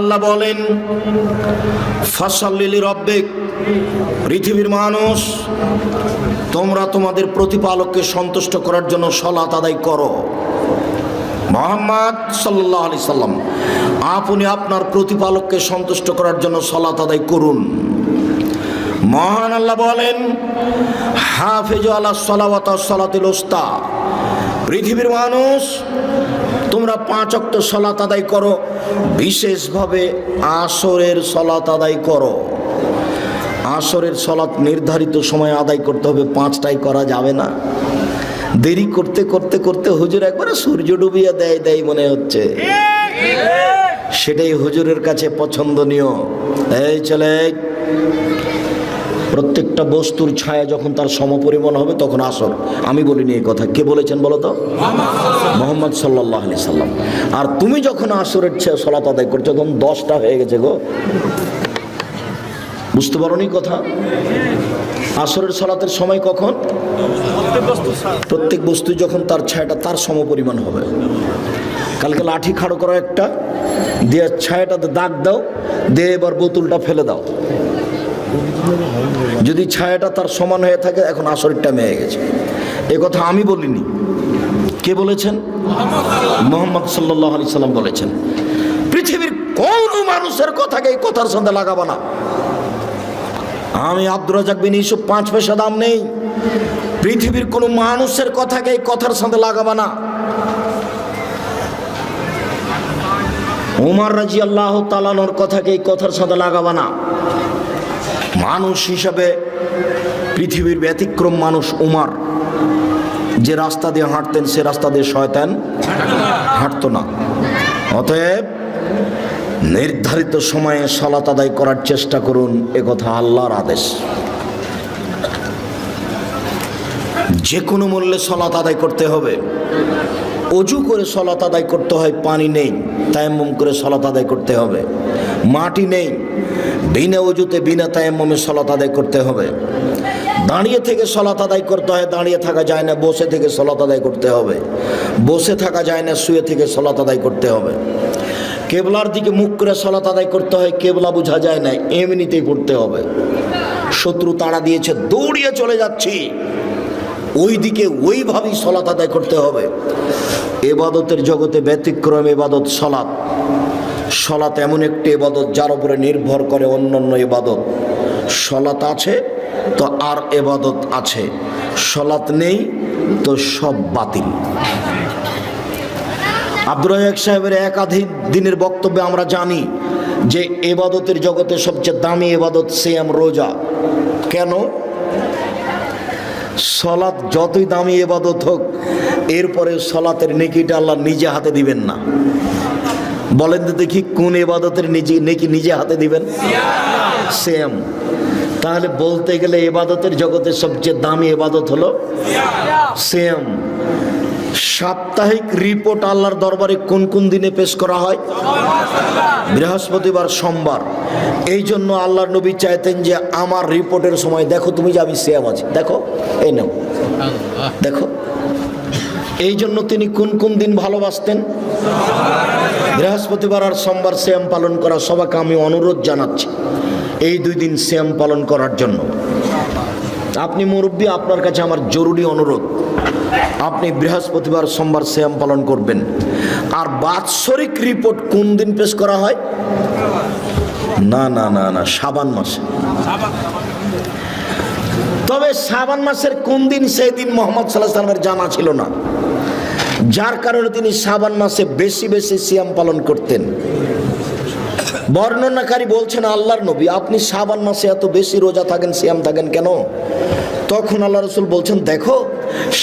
আল্লাহ বলেন, ফসল্লিলি রব্বিক, পৃথিবীর মানুষ, তোমরা তোমাদের প্রতিপালককে সন্তুষ্ট করার জন্য সলাত আদায় করো। মোহাম্মদ সাল্লাহ আলি সাল্লাম, আপনি আপনার প্রতিপালককে সন্তুষ্ট করার জন্য সলাত আদায় করুন। মহান আল্লাহ বলেন, হাফেজ আল্লাহ সলাওয়াত সলাতিল ওস্তা পৃথিবীর মানুষ, তোমরা পাঁচ অক্ট সলাত আদায় করো, বিশেষভাবে আসরের সলাত আদায় করো। আসরের সলাত নির্ধারিত সময় আদায় করতে হবে পাঁচটাই করা যাবে না। দেরি করতে করতে করতে হুজুর একবারে সূর্য ডুবিয়ে দেয় দেয় মনে হচ্ছে। সেটাই হুজুরের কাছে পছন্দনীয়। এই চলে প্রত্যেকটা বস্তুর ছায়া যখন তার সমপরিমাণ হবে, তখন আসর। আমি বলিনি এই কথা। কে বলেছেন বলো তো? মোহাম্মদ সাল্লাহ আলি সাল্লাম। আর তুমি যখন আসরের সলাত আদায় করছ, তখন দশটা হয়ে গেছে গো। বুঝতে পারোনি কথা? আসরের সলাতের সময় কখন? প্রত্যেক বস্তু যখন তার ছায়াটা তার সমপরিমাণ হবে। কালকে লাঠি খাড়ো করো একটা। দিয়ে ছায়াটাতে দাগ দাও, দিয়ে এবার বোতলটা ফেলে দাও। যদি ছায়াটা তার সমান হয়ে থাকে, এখন আসরের টাইমে হয়ে গেছে। এ কথা আমি বলিনি। কে বলেছেন? মোহাম্মদ সাল্লাহ আলি সাল্লাম বলেছেন, পৃথিবীর কোন মানুষের কথাকে এই কথার সঙ্গে লাগাবো না। আমি আব্দুর রাজাক বিন পাঁচ পয়সা দাম নেই। পৃথিবীর কোনো মানুষের কথাকে এই কথার সাথে লাগাবা না। উমার রাজি আল্লাহ তালানোর কথাকে এই কথার সাথে লাগাবা না। মানুষ হিসাবে পৃথিবীর ব্যতিক্রম মানুষ উমার। যে রাস্তা দিয়ে হাঁটতেন, সে রাস্তা দিয়ে শয়তান হাঁটতো না। অতএব নির্ধারিত সময়ে সলাত আদায় করার চেষ্টা করুন কথা আল্লাহর আদেশ। যে কোনো মূল্যে সলাত আদায় করতে হবে। অজু করে সলাত আদায় করতে হয়, পানি নেই, তায়াম্মম করে সলাত আদায় করতে হবে। মাটি নেই, বিনা অজুতে, বিনা তায়াম্মমে সলাত আদায় করতে হবে। দাঁড়িয়ে থেকে সলাত আদায় করতে হয়, দাঁড়িয়ে থাকা যায় না, বসে থেকে সলাত আদায় করতে হবে। বসে থাকা যায় না, শুয়ে থেকে সলাত আদায় করতে হবে। কেবলার দিকে মুখ করে সলাত আদায় করতে হয়, কেবলা বোঝা যায় না, এমনিতেই করতে হবে। শত্রু তাড়া দিয়েছে, দৌড়িয়ে চলে যাচ্ছি। ওই দিকে ওইভাবেই সলাত আদায় করতে হবে। এবাদতের জগতে ব্যতিক্রম এবাদত সলাৎ। সলাৎ এমন একটি এবাদত যার উপরে নির্ভর করে অন্যান্য এবাদত। সলাৎ আছে, তো আর এবাদত আছে। সলাৎ নেই, তো সব বাতিল। আব্দুর রাজাক সাহেবের একাধিক দিনের বক্তব্যে আমরা জানি যে এবাদতের জগতে সবচেয়ে দামি এবাদত সিয়াম রোজা। কেন? সলাৎ যতই দামি এবাদত হোক এরপরে সলাতের নেকিটা আল্লাহ নিজে হাতে দিবেন না। বলেন তো দেখি, কোন এবাদতের নিজে নেকি নিজে হাতে দিবেন? সেম তাহলে বলতে গেলে এবাদতের জগতের সবচেয়ে দামি এবাদত হলো? সেম সাপ্তাহিক রিপোর্ট আল্লাহর দরবারে কোন কোন দিনে পেশ করা হয়? বৃহস্পতিবার, সোমবার। এই জন্য আল্লাহর নবী চাইতেন যে আমার রিপোর্টের সময়, দেখো তুমি যে আমি সেম আছি। দেখো, এই নাও। দেখো। এই জন্য তিনি কোন কোন দিন ভালোবাসতেন? বৃহস্পতিবার আর সোমবার শ্যাম পালন করা সবাইকে আমি অনুরোধ জানাচ্ছি, এই দুই দিন শ্যাম পালন করার জন্য। আপনি মুরব্বী, আপনার কাছে আমার জরুরি অনুরোধ। আপনি বৃহস্পতিবার সোমবার শ্যাম পালন করবেন। আর বাৎসরিক রিপোর্ট কোন দিন পেশ করা হয়? না না না না সাবান মাসে। তবে সাবান মাসের কোন দিন সেই দিন মোহাম্মদ সাল্লাহ সাল্লামের জানা ছিল না। যার কারণে তিনি সাবান মাসে বেশি বেশি সিয়াম পালন করতেন। বর্ণনাকারী বলছেন, আল্লাহর নবী, আপনি সাবান মাসে এত বেশি রোজা থাকেন, সিয়াম থাকেন কেন? তখন আল্লাহ রসুল বলছেন, দেখো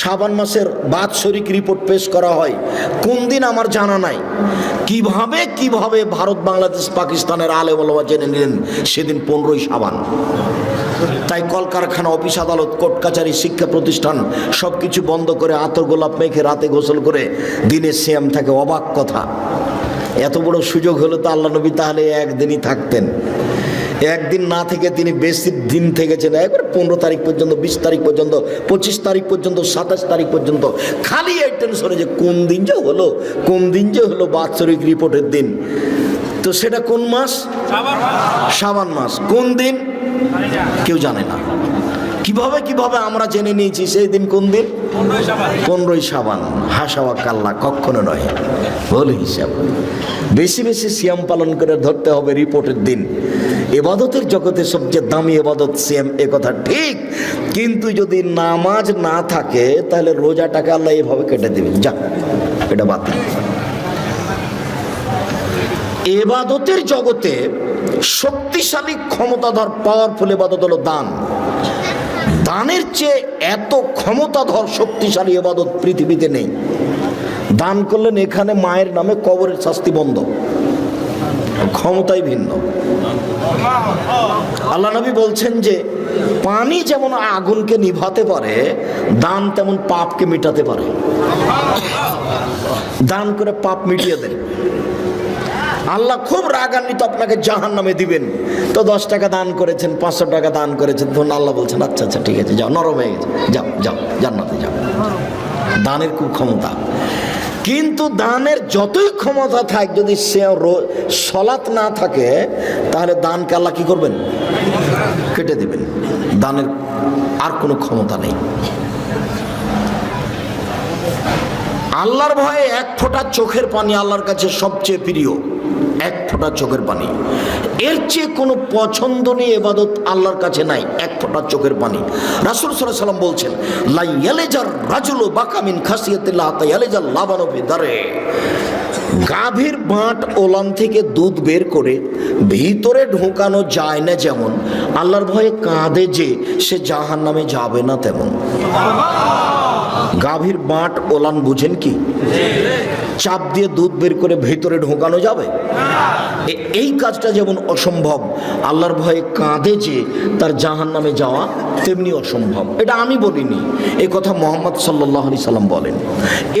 সাবান মাসের বাৎসরিক রিপোর্ট পেশ করা হয়। কোন দিন আমার জানা নাই। কীভাবে কীভাবে ভারত, বাংলাদেশ, পাকিস্তানের আলে বলবা জেনে নিলেন সেদিন পনেরোই সাবান তাই কলকারখানা, অফিস আদালত, কোর্ট কাছারি শিক্ষা প্রতিষ্ঠান সব কিছু বন্ধ করে আতর গোলাপ মেখে রাতে গোসল করে দিনে শ্যাম থাকে। অবাক কথা। এত বড় সুযোগ হলো তো আল্লাহ নবী তাহলে একদিনই থাকতেন। একদিন না থেকে তিনি বেশি দিন থেকেছেন। একবার পনেরো তারিখ পর্যন্ত, বিশ তারিখ পর্যন্ত, পঁচিশ তারিখ পর্যন্ত, সাতাশ তারিখ পর্যন্ত। খালি এই টেনশনে যে কোন দিন যে হলো, কোন দিন যে হলো বাৎসরিক রিপোর্টের দিন। তো সেটা কোন মাস? সাবান মাস। কোন দিন? কেউ জানে না। কীভাবে কীভাবে আমরা জেনে নিয়েছি সেই দিন কোন দিন? পনেরোই সাবান হাসাওয়া কাল্লা কখনো নয় ভুল হিসাব। বেশি বেশি সিয়াম পালন করে ধরতে হবে রিপোর্টের দিন। এবাদতের জগতে সবচেয়ে দামি এবাদত সেম এ কথা ঠিক। কিন্তু যদি নামাজ না থাকে, তাহলে রোজাটাকে আল্লাহ এভাবে কেটে দেবেন। যা, এটা বাতিল এবাদতের জগতে শক্তিশালী, ক্ষমতাধর পাওয়ারফুল এবাদত হলো দান। দানের চেয়ে এত ক্ষমতাধর, শক্তিশালী এবাদত পৃথিবীতে নেই। দান করলেন এখানে মায়ের নামে কবরের শাস্তি বন্ধ। ক্ষমতাই ভিন্ন। আল্লাহ নবী বলছেন যে, পানি যেমন আগুনকে নিভাতে পারে, দান তেমন পাপকে মেটাতে পারে। দান করে পাপ মিটিয়ে দেন। আল্লাহ খুব রাগান্বিত আপনাকে জাহান নামে দিবেন। তো দশ টাকা দান করেছেন, পাঁচশো টাকা দান করেছেন, তখন আল্লাহ বলছেন আচ্ছা আচ্ছা ঠিক আছে, যাও, নরম হয়ে গেছে। যাও যাও, জান্নাতে যাও। দানের খুব ক্ষমতা কিন্তু দানের যতই ক্ষমতা থাক, যদি সে সলাৎ না থাকে, তাহলে দানকে আল্লাহ কী করবেন? কেটে দেবেন। দানের আর কোনো ক্ষমতা নেই। আল্লাহর ভয়ে এক ফোঁটা চোখের পানি আল্লাহর কাছে সবচেয়ে প্রিয়। এক ফোঁটা চোখের পানি। এর চেয়ে কোনো পছন্দনীয় এবাদত আল্লাহর কাছে নাই, এক ফোঁটা চোখের পানি। রাসুল সাল্লাহ সাল্লাম বলছেন লাই ইয়ালেজার রাজুলো বাকামিন খাসিয়াতিল্লাহ তাই ইয়ালেজার লাবানবি দারে গাভীর বাঁট ওলান থেকে দুধ বের করে ভিতরে ঢোকানো যায় না যেমন, আল্লাহর ভয়ে কাঁদে যে সে জাহান নামে যাবে না তেমন। গাভীর বাঁট ওলান বুঝেন কি? চাপ দিয়ে দুধ বের করে ভেতরে ঢোকানো যাবে? এই কাজটা যেমন অসম্ভব, আল্লাহর ভয়ে কাঁদে যে তার জাহান নামে যাওয়া তেমনি অসম্ভব। এটা আমি বলিনি এই কথা মোহাম্মদ সাল্লাহ আলি সাল্লাম বলেন।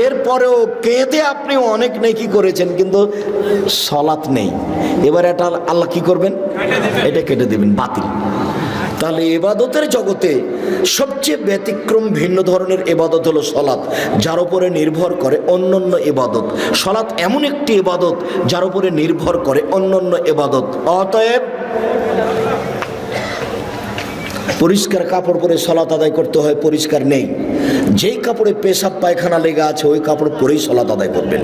এরপরেও কেঁদে আপনি অনেক নেকি করেছেন, কিন্তু সলাৎ নেই। এবার এটা আল্লাহ কি করবেন? এটা কেটে দেবেন, বাতিল। তাহলে এবাদতের জগতে সবচেয়ে ব্যতিক্রম ভিন্ন ধরনের এবাদত হলো সলাৎ, যার উপরে নির্ভর করে অন্যান্য এবাদত। সলাৎ এমন একটি এবাদত, যার উপরে নির্ভর করে অন্যান্য এবাদত। অতএব পরিষ্কার কাপড় পরে সলাত আদায় করতে হয়, পরিষ্কার নেই। যেই কাপড়ে পেশাব, পায়খানা লেগে আছে, ওই কাপড় পরেই সলাত আদায় করবেন।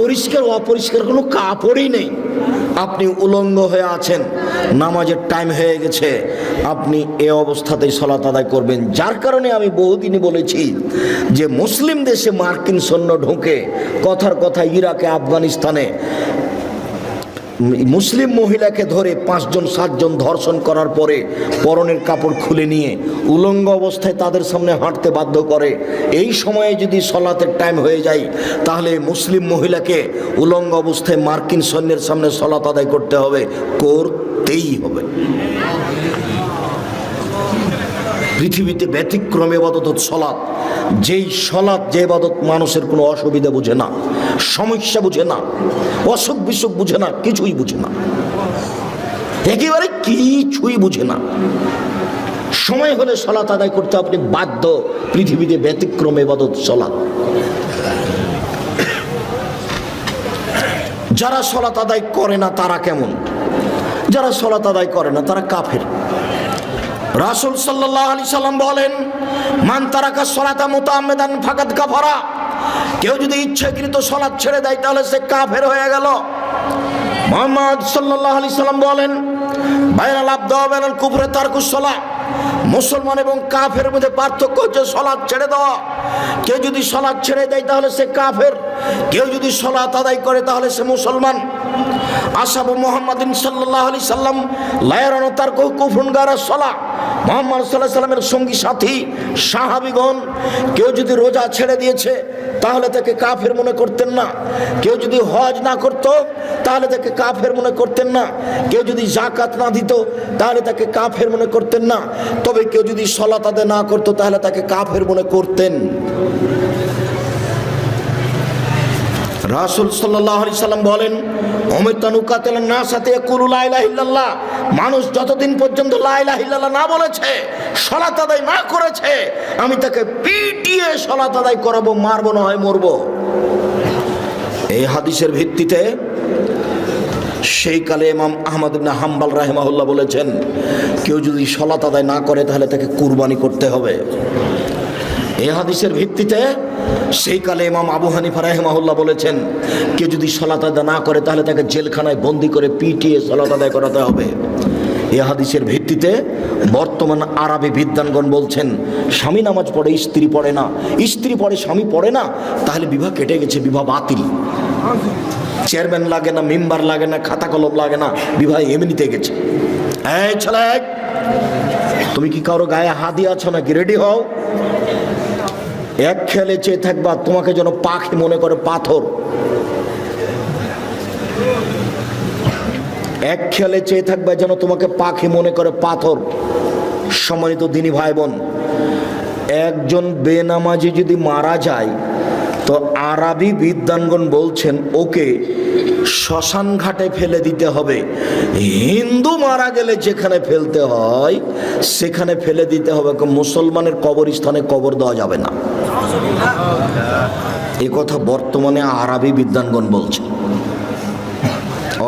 পরিষ্কার অপরিষ্কার কোনো কাপড়ই নেই। আপনি উলঙ্গ হয়ে আছেন, নামাজের টাইম হয়ে গেছে, আপনি এ অবস্থাতেই সলাত আদায় করবেন। যার কারণে আমি বহুদিনই বলেছি যে মুসলিম দেশে মার্কিন সৈন্য ঢুকে কথার কথা ইরাকে, আফগানিস্তানে মুসলিম মহিলাকে ধরে পাঁচজন, সাতজন ধর্ষণ করার পরে পরনের কাপড় খুলে নিয়ে উলঙ্গ অবস্থায় তাদের সামনে হাঁটতে বাধ্য করে। এই সময়ে যদি সলাতের টাইম হয়ে যায়, তাহলে মুসলিম মহিলাকে উলঙ্গ অবস্থায় মার্কিন সৈন্যের সামনে সলাত আদায় করতে হবে, করতেই হবে। পৃথিবীতে ব্যতিক্রম এবাদত সলাৎ। যেই সলাৎ, যে এবাদত মানুষের কোনো অসুবিধা বুঝে না, সমস্যা বুঝে না, অসুখ বিসুখ বুঝে না, কিছুই বুঝে না। একেবারে কিছুই বুঝে না। সময় হলে সলাৎ আদায় করতে আপনি বাধ্য পৃথিবীতে ব্যতিক্রম এবাদত সলাৎ। যারা সলাৎ আদায় করে না, তারা কেমন? যারা সলাৎ আদায় করে না, তারা কাফের। রাসুল সাল্লাহ আলি সাল্লাম বলেন, মান তারাকা সলাতা মোতামেদান ফাকাত কাফারা। কেউ যদি ইচ্ছাকৃত সলাদ ছেড়ে দেয়, তাহলে সে কাফের হয়ে গেল। মোহাম্মদ সাল্লাহ আলি সাল্লাম বলেন, বাইরাল আব্দাল কুফরে তারকুসলা মুসলমান এবং কাফের মধ্যে পার্থক্য হচ্ছে সলাৎ ছেড়ে দেওয়া। কেউ যদি সলাৎ ছেড়ে দেয়, তাহলে সে কাফের। কেউ যদি সলাৎ আদায় করে, তাহলে সে মুসলমান। আসাবু মোহাম্মদিন সাল্লাহ আলি সাল্লাম, লায়ারানো তার কুফুন গারা সলা। মোহাম্মদ সাল্লাহ সাল্লামের সঙ্গী সাথী, সাহাবিগণ, কেউ যদি রোজা ছেড়ে দিয়েছে, তাহলে তাকে কাফের মনে করতেন না। কেউ যদি হজ না করত, তাহলে তাকে কাফের মনে করতেন না। কেউ যদি জাকাত না দিত, তাহলে তাকে কাফের মনে করতেন না। তবে কেউ যদি সলাত আদায় না করতো, তাহলে তাকে কাফের মনে করতেন। রাসুল সাল্লাহ আলি সাল্লাম বলেন অমিতানুকাতেল না সাথে কুলু লাইলাহিল্লাহ মানুষ যতদিন পর্যন্ত লাইলাহিল্লাহ না বলেছে, সলাত আদায় না করেছে, আমি তাকে পিটিয়ে সলাত আদায় করাবো, মারবো, না হয় মরবো। এই হাদিসের ভিত্তিতে সেই কালে ইমাম আহমদ ইবনে হাম্বাল রাহেমাহুল্লাহ বলেছেন, কেউ যদি সলাত আদায় না করে, তাহলে তাকে কুরবানি করতে হবে। এই হাদিসের ভিত্তিতে সেই কালে ইমাম আবু হানিফা রাহেমাহুল্লাহ বলেছেন, কেউ যদি সলাত আদায় না করে, তাহলে তাকে জেলখানায় বন্দি করে পিটিয়ে সলাত আদায় করাতে হবে। এ হাদিসের ভিত্তিতে বর্তমান আরবি বিদ্যানগণ বলছেন, স্বামী নামাজ পড়ে, স্ত্রী পড়ে না। স্ত্রী পড়ে, স্বামী পড়ে না, তাহলে বিবাহ কেটে গেছে, বিবাহ বাতিল। চেয়ারম্যান লাগে না, মেম্বার লাগে না, খাতা কলম লাগে না, বিবাহ এমনিতে গেছে। তুমি কি কারও গায়ে হাতি আছো নাকি? রেডি হও। এক খেলে চেয়ে থাকবা তোমাকে যেন পাখি মনে করে পাথর। এক খেলে চেয়ে থাকবা যেন তোমাকে পাখি মনে করে পাথর। সম্মানিত দিনী ভাই বোন, একজন বেনামাজি যদি মারা যায় তো আরবি বিদ্যানগণ বলছেন, ওকে শ্মশান ঘাটে ফেলে দিতে হবে। হিন্দু মারা গেলে যেখানে ফেলতে হয়, সেখানে ফেলে দিতে হবে। মুসলমানের কবরস্থানে কবর দেওয়া যাবে না। এ কথা বর্তমানে আরবি বিদ্যানগণ বলছে।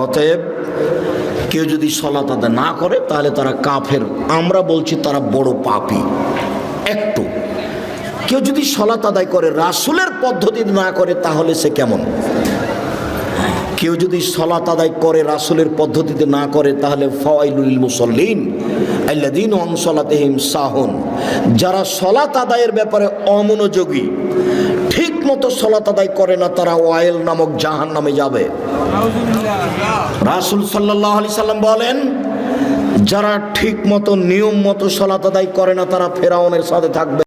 অতএব কেউ যদি সলাত আদায় না করে, তাহলে তারা কাফের। আমরা বলছি তারা বড় পাপী। কেউ যদি সলাত আদায় করে, রাসুলের পদ্ধতি না করে, তাহলে সে কেমন? কেউ যদি সলাত আদায় করে, রাসুলের পদ্ধতিতে না করে, তাহলে ফওয়াইলুল মুসল্লিন সাহন। যারা সলাত আদায়ের ব্যাপারে অমনোযোগী ঠিক মতো সলাত আদায় করে না, তারা ওয়াইল নামক জাহান নামে যাবে। রাসুল সাল্লাহ আলি সাল্লাম বলেন, যারা ঠিক মতো নিয়ম মতো সলাত আদায় করে না, তারা ফেরাউনের সাথে থাকবে।